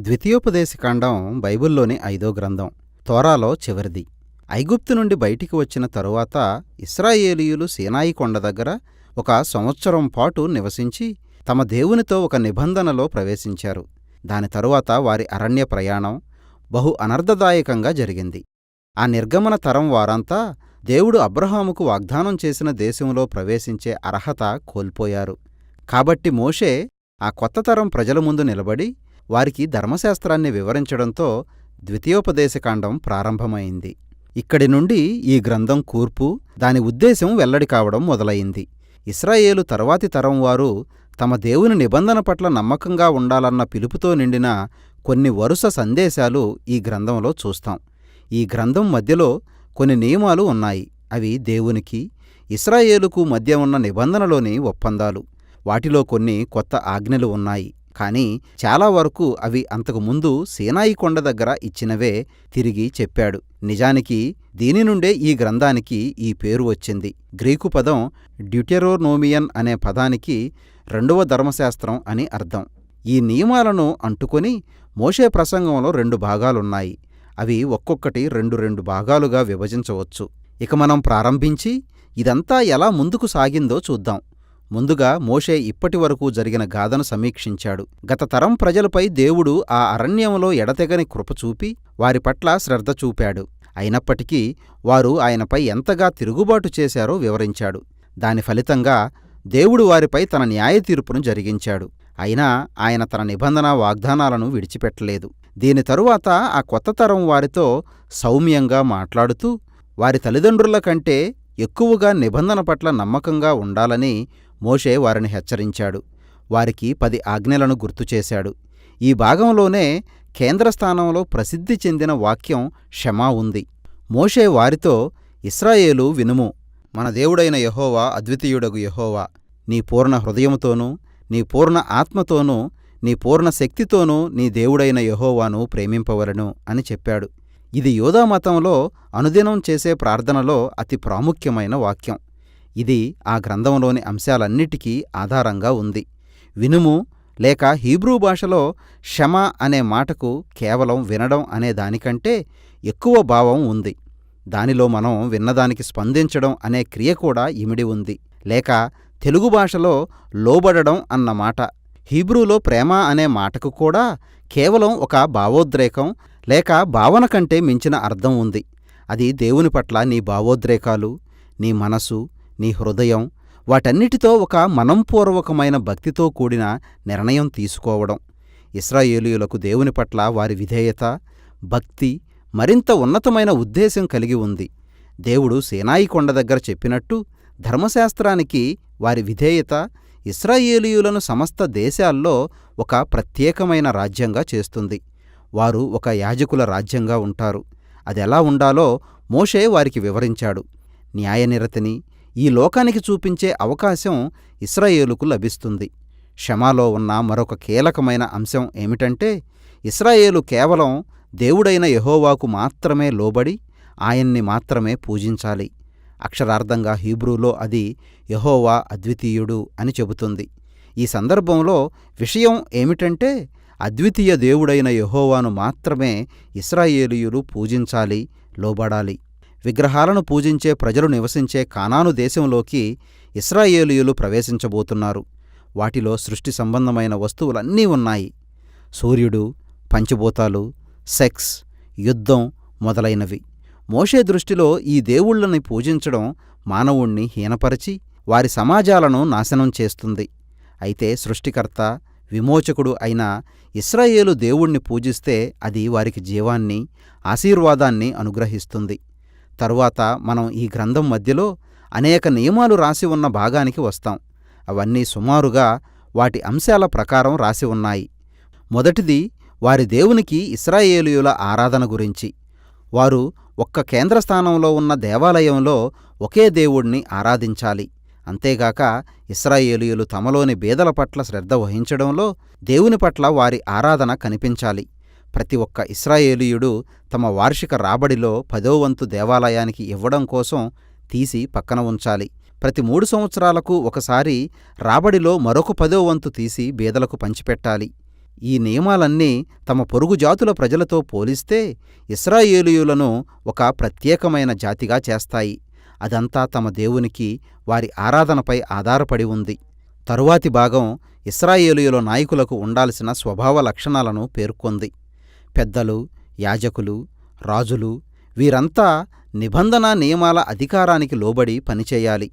ద్వితీయోపదేశకాండం బైబిల్లోని ఐదో గ్రంథం తోరాలో చివరిది. ఐగుప్తు నుండి బయటికి వచ్చిన తరువాత ఇస్రాయేలీయులు సీనాయి కొండ దగ్గర ఒక సంవత్సరం పాటు నివసించి తమ దేవునితో ఒక నిబంధనలో ప్రవేశించారు. దాని తరువాత వారి అరణ్య ప్రయాణం బహు అనర్ధదాయకంగా జరిగింది. ఆ నిర్గమన తరం వారంతా దేవుడు అబ్రహాముకు వాగ్దానం చేసిన దేశంలో ప్రవేశించే అర్హత కోల్పోయారు. కాబట్టి మోషే ఆ కొత్త తరం ప్రజల ముందు నిలబడి వారికి ధర్మశాస్త్రాన్ని వివరించడంతో ద్వితీయోపదేశకాండం ప్రారంభమైంది. ఇక్కడి నుండి ఈ గ్రంథం కూర్పు దాని ఉద్దేశం వెల్లడి కావడం మొదలయింది ఇస్రాయేలు తరువాతి తరం వారు తమ దేవుని నిబంధన పట్ల నమ్మకంగా ఉండాలన్న పిలుపుతో నిండిన కొన్ని వరుస సందేశాలు ఈ గ్రంథంలో చూస్తాం. ఈ గ్రంథం మధ్యలో కొన్ని నియమాలు ఉన్నాయి. అవి దేవునికి ఇస్రాయేలుకు మధ్య ఉన్న నిబంధనలోని ఒప్పందాలు. వాటిలో కొన్ని కొత్త ఆజ్ఞలు ఉన్నాయి. కానీ చాలా వరకు అవి అంతకు ముందు సీనాయి కొండ దగ్గర ఇచ్చినవే తిరిగి చెప్పాడు. నిజానికి దీని నుండే ఈ గ్రంథానికి ఈ పేరు వచ్చింది. గ్రీకు పదం డ్యూటెరోనోమియన్ అనే పదానికి రెండవ ధర్మశాస్త్రం అని అర్థం. ఈ నియమాలను అంటుకొని మోషే ప్రసంగంలో రెండు భాగాలున్నాయి. అవి ఒక్కొక్కటి రెండు రెండు భాగాలుగా విభజించవచ్చు. ఇక మనం ప్రారంభించి ఇదంతా ఎలా ముందుకు సాగిందో చూద్దాం. ముందుగా మోషే ఇప్పటివరకు జరిగిన గాథను సమీక్షించాడు. గత తరం ప్రజలపై దేవుడు ఆ అరణ్యంలో ఎడతెగని కృప చూపి వారి పట్ల శ్రద్ధ చూపాడు. అయినప్పటికీ వారు ఆయనపై ఎంతగా తిరుగుబాటు చేశారో వివరించాడు. దాని ఫలితంగా దేవుడు వారిపై తన న్యాయ తీర్పును జరిగించాడు. అయినా ఆయన తన నిబంధన వాగ్దానాలను విడిచిపెట్టలేదు. దీని తరువాత ఆ కొత్త తరం వారితో సౌమ్యంగా మాట్లాడుతూ వారి తల్లిదండ్రుల కంటే ఎక్కువగా నిబంధన పట్ల నమ్మకంగా ఉండాలని మోషే వారిని హెచ్చరించాడు. వారికి పది ఆజ్ఞలను గుర్తుచేశాడు ఈ భాగంలోనే కేంద్రస్థానంలో ప్రసిద్ధి చెందిన వాక్యం క్షమా ఉంది. మోషే వారితో ఇస్రాయేలు వినుము. మన దేవుడైన యహోవా అద్వితీయుడగు యహోవా. నీ పూర్ణ హృదయముతోనూ నీ పూర్ణ ఆత్మతోనూ నీ పూర్ణ శక్తితోనూ నీ దేవుడైన యహోవాను ప్రేమింపవలను అని చెప్పాడు. ఇది యోధామతంలో అనుదినం చేసే ప్రార్థనలో అతి ప్రాముఖ్యమైన వాక్యం. ఇది ఆ గ్రంథంలోని అంశాలన్నిటికీ ఆధారంగా ఉంది. వినుము లేక హీబ్రూ భాషలో క్షమ అనే మాటకు కేవలం వినడం అనే దానికంటే ఎక్కువ భావం ఉంది. దానిలో మనం విన్నదానికి స్పందించడం అనే క్రియ కూడా ఇమిడి ఉంది. లేక తెలుగు భాషలో లోబడడం అన్న మాట హీబ్రూలో ప్రేమ అనే మాటకు కూడా కేవలం ఒక భావోద్రేకం లేక భావన కంటే మించిన అర్థం ఉంది. అది దేవుని పట్ల నీ భావోద్రేకాలు నీ మనసు నీ హృదయం వాటన్నిటితో ఒక మనంపూర్వకమైన భక్తితో కూడిన నిర్ణయం తీసుకోవడం. ఇస్రాయేలీయులకు దేవుని పట్ల వారి విధేయత భక్తి మరింత ఉన్నతమైన ఉద్దేశం కలిగి ఉంది. దేవుడు సేనాయి కొండ దగ్గర చెప్పినట్టు ధర్మశాస్త్రానికి వారి విధేయత ఇస్రాయేలీయులను సమస్త దేశాల్లో ఒక ప్రత్యేకమైన రాజ్యంగా చేస్తుంది. వారు ఒక యాజకుల రాజ్యంగా ఉంటారు. అదెలా ఉండాలో మోషే వారికి వివరించాడు. న్యాయనిరతిని ఈ లోకానికి చూపించే అవకాశం ఇస్రాయేలుకు లభిస్తుంది. క్షమాలో ఉన్న మరొక కీలకమైన అంశం ఏమిటంటే ఇస్రాయేలు కేవలం దేవుడైన యహోవాకు మాత్రమే లోబడి ఆయన్ని మాత్రమే పూజించాలి. అక్షరార్థంగా హీబ్రూలో అది యహోవా అద్వితీయుడు అని చెబుతుంది. ఈ సందర్భంలో విషయం ఏమిటంటే అద్వితీయ దేవుడైన యహోవాను మాత్రమే ఇస్రాయేలీయులు పూజించాలి లోబడాలి. విగ్రహాలను పూజించే ప్రజలు నివసించే కానాను దేశంలోకి ఇస్రాయేలీయులు ప్రవేశించబోతున్నారు. వాటిలో సృష్టి సంబంధమైన వస్తువులన్నీ ఉన్నాయి. సూర్యుడు పంచభూతాలు సెక్స్ యుద్ధం మొదలైనవి. మోషే దృష్టిలో ఈ దేవుళ్ళని పూజించడం మానవుణ్ణి హీనపరచి వారి సమాజాలను నాశనం చేస్తుంది. అయితే సృష్టికర్త విమోచకుడు అయిన ఇస్రాయేలు దేవుణ్ణి పూజిస్తే అది వారికి జీవాన్ని ఆశీర్వాదాన్ని అనుగ్రహిస్తుంది. తరువాత మనం ఈ గ్రంథం మధ్యలో అనేక నియమాలు రాసి ఉన్న భాగానికి వస్తాం. అవన్నీ సుమారుగా వాటి అంశాల ప్రకారం రాసి ఉన్నాయి. మొదటిది వారి దేవునికి ఇస్రాయేలీయుల ఆరాధన గురించి. వారు ఒక్క కేంద్రస్థానంలో ఉన్న దేవాలయంలో ఒకే దేవుణ్ణి ఆరాధించాలి. అంతేగాక ఇస్రాయేలీయులు తమలోని బీదల పట్ల శ్రద్ధ వహించడంలో దేవుని పట్ల వారి ఆరాధన కనిపించాలి. ప్రతి ఒక్క ఇస్రాయేలీయుడు తమ వార్షిక రాబడిలో పదోవంతు దేవాలయానికి ఇవ్వడం కోసం తీసి పక్కన ఉంచాలి. ప్రతి మూడు సంవత్సరాలకు ఒకసారి రాబడిలో మరొక పదోవంతు తీసి బీదలకు పంచిపెట్టాలి. ఈ నియమాలన్నీ తమ పొరుగు జాతుల ప్రజలతో పోలిస్తే ఇస్రాయేలీయులను ఒక ప్రత్యేకమైన జాతిగా చేస్తాయి. అదంతా తమ దేవునికి వారి ఆరాధనపై ఆధారపడి ఉంది. తరువాతి భాగం ఇస్రాయేలీయుల నాయకులకు ఉండాల్సిన స్వభావ లక్షణాలను పేర్కొంది. పెద్దలు యాజకులు రాజులు వీరంతా నిబంధన నియమాల అధికారానికి లోబడి పనిచేయాలి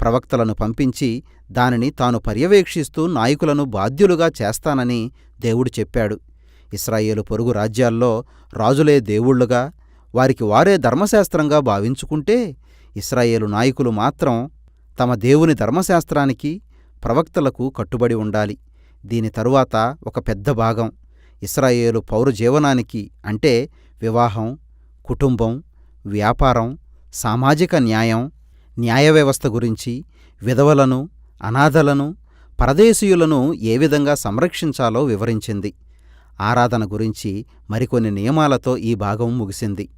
ప్రవక్తలను పంపించి దానిని తాను పర్యవేక్షిస్తూ నాయకులను బాధ్యులుగా చేస్తానని దేవుడు చెప్పాడు. ఇస్రాయేలు పొరుగు రాజ్యాల్లో రాజులే దేవుళ్ళుగా వారికి వారే ధర్మశాస్త్రంగా భావించుకుంటే ఇస్రాయేలు నాయకులు మాత్రం తమ దేవుని ధర్మశాస్త్రానికి ప్రవక్తలకు కట్టుబడి ఉండాలి. దీని తరువాత ఒక పెద్ద భాగం. ఇస్రాయేలు పౌర జీవనానికి అంటే వివాహం కుటుంబం వ్యాపారం సామాజిక న్యాయం న్యాయ వ్యవస్థ గురించి విధవలను అనాథలను పరదేశీయులను ఏ విధంగా సంరక్షించాలో వివరించింది. ఆరాధన గురించి మరికొన్ని నియమాలతో ఈ భాగం ముగిసింది.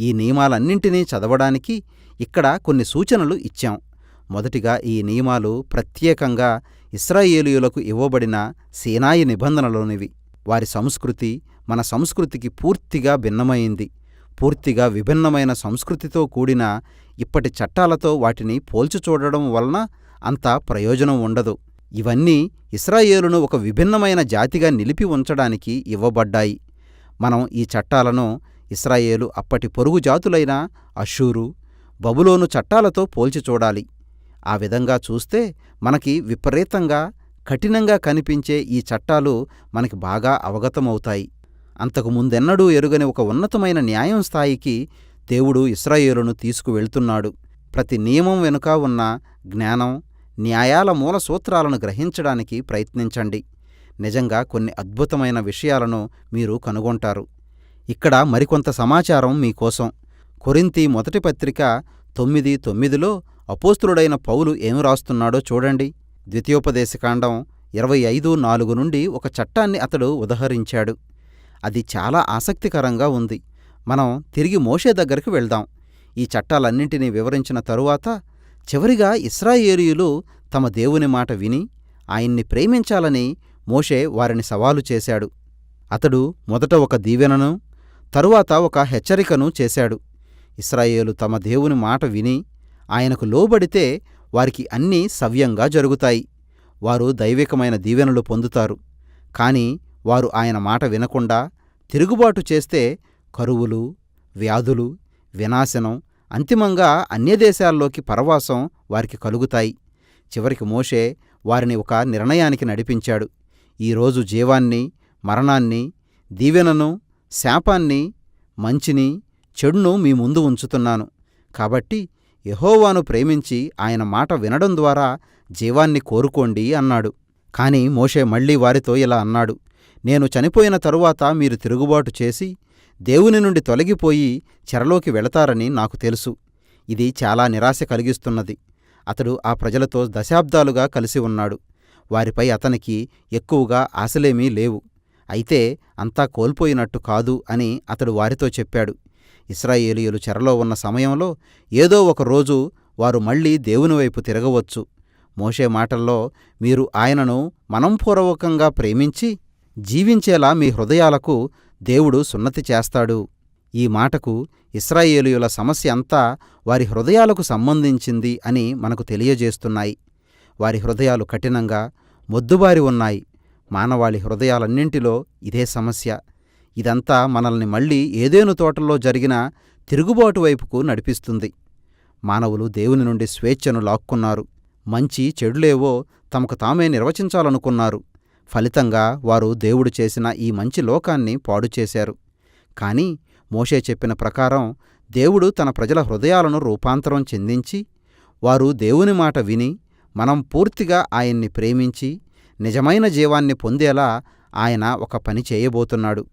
ఈ నియమాలన్నింటినీ చదవడానికి ఇక్కడ కొన్ని సూచనలు ఇచ్చాం. మొదటిగా ఈ నియమాలు ప్రత్యేకంగా ఇస్రాయేలీయులకు ఇవ్వబడిన సేనాయి నిబంధనలోనివి. వారి సంస్కృతి మన సంస్కృతికి పూర్తిగా భిన్నమైంది. పూర్తిగా విభిన్నమైన సంస్కృతితో కూడిన ఇప్పటి చట్టాలతో వాటిని పోల్చి చూడడం వలన అంత ప్రయోజనం ఉండదు. ఇవన్నీ ఇస్రాయేలును ఒక విభిన్నమైన జాతిగా నిలిపి ఉంచడానికి ఇవ్వబడ్డాయి. మనం ఈ చట్టాలను ఇస్రాయేలు అప్పటి పొరుగు జాతులైన అషూరు బబులోను చట్టాలతో పోల్చి చూడాలి. ఆ విధంగా చూస్తే మనకి విపరీతంగా కఠినంగా కనిపించే ఈ చట్టాలు మనకి బాగా అవగతమవుతాయి. అంతకు ముందెన్నడూ ఎరుగని ఒక ఉన్నతమైన న్యాయం స్థాయికి దేవుడు ఇస్రాయేలును తీసుకువెళ్తున్నాడు. ప్రతి నియమం వెనుక ఉన్న జ్ఞానం న్యాయాల మూల సూత్రాలను గ్రహించడానికి ప్రయత్నించండి. నిజంగా కొన్ని అద్భుతమైన విషయాలను మీరు కనుగొంటారు. ఇక్కడ మరికొంత సమాచారం మీకోసం కొరింతి మొదటి పత్రిక తొమ్మిది తొమ్మిదిలో అపోస్తుడైన పౌలు ఏమి రాస్తున్నాడో చూడండి. ద్వితీయోపదేశకాండం ఇరవై ఐదు నాలుగు నుండి ఒక చట్టాన్ని అతడు ఉదహరించాడు. అది చాలా ఆసక్తికరంగా ఉంది. మనం తిరిగి మోషే దగ్గరికి వెళ్దాం. ఈ చట్టాలన్నింటినీ వివరించిన తరువాత చివరిగా ఇస్రాయేలీయులు తమ దేవుని మాట విని ఆయన్ని ప్రేమించాలని మోషే వారిని సవాలు చేశాడు. అతడు మొదట ఒక దీవెనను తరువాత ఒక హెచ్చరికను చేశాడు. ఇస్రాయేలు తమ దేవుని మాట విని ఆయనకు లోబడితే వారికి అన్నీ సవ్యంగా జరుగుతాయి. వారు దైవికమైన దీవెనలు పొందుతారు. కాని వారు ఆయన మాట వినకుండా తిరుగుబాటు చేస్తే కరువులు వ్యాధులు వినాశనం అంతిమంగా అన్యదేశాల్లోకి పరవాసం వారికి కలుగుతాయి. చివరికి మోషే వారిని ఒక నిర్ణయానికి నడిపించాడు. ఈరోజు జీవాన్ని మరణాన్ని దీవెనను శాపాన్ని మంచిని చెడును మీ ముందు ఉంచుతున్నాను. కాబట్టి యహోవాను ప్రేమించి ఆయన మాట వినడం ద్వారా జీవాన్ని కోరుకోండి అన్నాడు. కాని మోషే మళ్ళీ వారితో ఇలా అన్నాడు నేను చనిపోయిన తరువాత మీరు తిరుగుబాటు చేసి దేవుని నుండి తొలగిపోయి చెరలోకి వెళతారని నాకు తెలుసు. ఇది చాలా నిరాశ కలిగిస్తున్నది. అతడు ఆ ప్రజలతో దశాబ్దాలుగా కలిసి ఉన్నాడు. వారిపై అతనికి ఎక్కువగా ఆశలేమీ లేవు. అయితే అంతా కోల్పోయినట్టు కాదు అని అతడు వారితో చెప్పాడు. ఇస్రాయేలీయులు చెరలో ఉన్న సమయంలో ఏదో ఒక రోజు వారు మళ్ళీ దేవుని వైపు తిరగవచ్చు. మోషే మాటల్లో మీరు ఆయనను మనంపూర్వకంగా ప్రేమించి జీవించేలా మీ హృదయాలకు దేవుడు సున్నతి చేస్తాడు. ఈ మాటకు ఇస్రాయేలీయుల సమస్య అంతా వారి హృదయాలకు సంబంధించింది అని మనకు తెలియజేస్తున్నాయి. వారి హృదయాలు కఠినంగా మొద్దుబారి ఉన్నాయి. మానవాళి హృదయాలన్నింటిలో ఇదే సమస్య. ఇదంతా మనల్ని మళ్ళీ ఏదేను తోటల్లో జరిగిన తిరుగుబాటు వైపుకు నడిపిస్తుంది. మానవులు దేవుని నుండి స్వేచ్ఛను లాక్కున్నారు. మంచి చెడులేవో తమకు తామే నిర్వచించాలనుకున్నారు. ఫలితంగా వారు దేవుడు చేసిన ఈ మంచి లోకాన్ని పాడుచేశారు కాని మోషే చెప్పిన ప్రకారం దేవుడు తన ప్రజల హృదయాలను రూపాంతరం చెందించి వారు దేవుని మాట విని మనం పూర్తిగా ఆయన్ని ప్రేమించి నిజమైన జీవాన్ని పొందేలా ఆయన ఒక పని చేయబోతున్నాడు.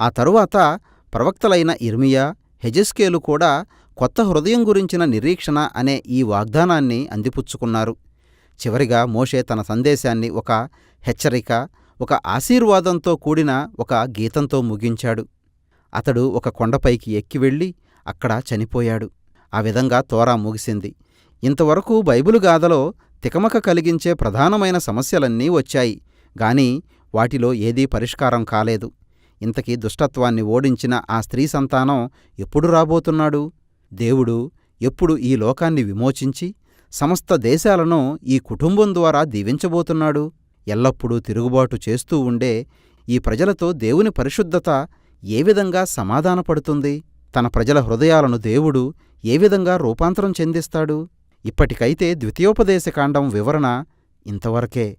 ఆ తరువాత ప్రవక్తలైన ఇర్మియా హెజెస్కేలు కూడా కొత్త హృదయం గురించిన నిరీక్షణ అనే ఈ వాగ్దానాన్ని అందిపుచ్చుకున్నారు. చివరిగా మోషే తన సందేశాన్ని ఒక హెచ్చరిక ఒక ఆశీర్వాదంతో కూడిన ఒక గీతంతో ముగించాడు. అతడు ఒక కొండపైకి ఎక్కి వెళ్ళి అక్కడ చనిపోయాడు. ఆ విధంగా తోరా ముగిసింది. ఇంతవరకు బైబిలు గాథలో తికమక కలిగించే ప్రధానమైన సమస్యలన్నీ వచ్చాయి గాని వాటిలో ఏదీ పరిష్కారం కాలేదు. ఇంతకీ దుష్టత్వాన్ని ఓడించిన ఆ స్త్రీ సంతానం ఎప్పుడు రాబోతున్నాడు? దేవుడు ఎప్పుడు ఈ లోకాన్ని విమోచించి సమస్త దేశాలను ఈ కుటుంబం ద్వారా దీవించబోతున్నాడు? ఎల్లప్పుడూ తిరుగుబాటు చేస్తూ ఉండే ఈ ప్రజలతో దేవుని పరిశుద్ధత ఏ విధంగా సమాధానపడుతుంది? తన ప్రజల హృదయాలను దేవుడు ఏ విధంగా రూపాంతరం చెందిస్తాడు? ఇప్పటికైతే ద్వితీయోపదేశకాండం వివరణ ఇంతవరకే.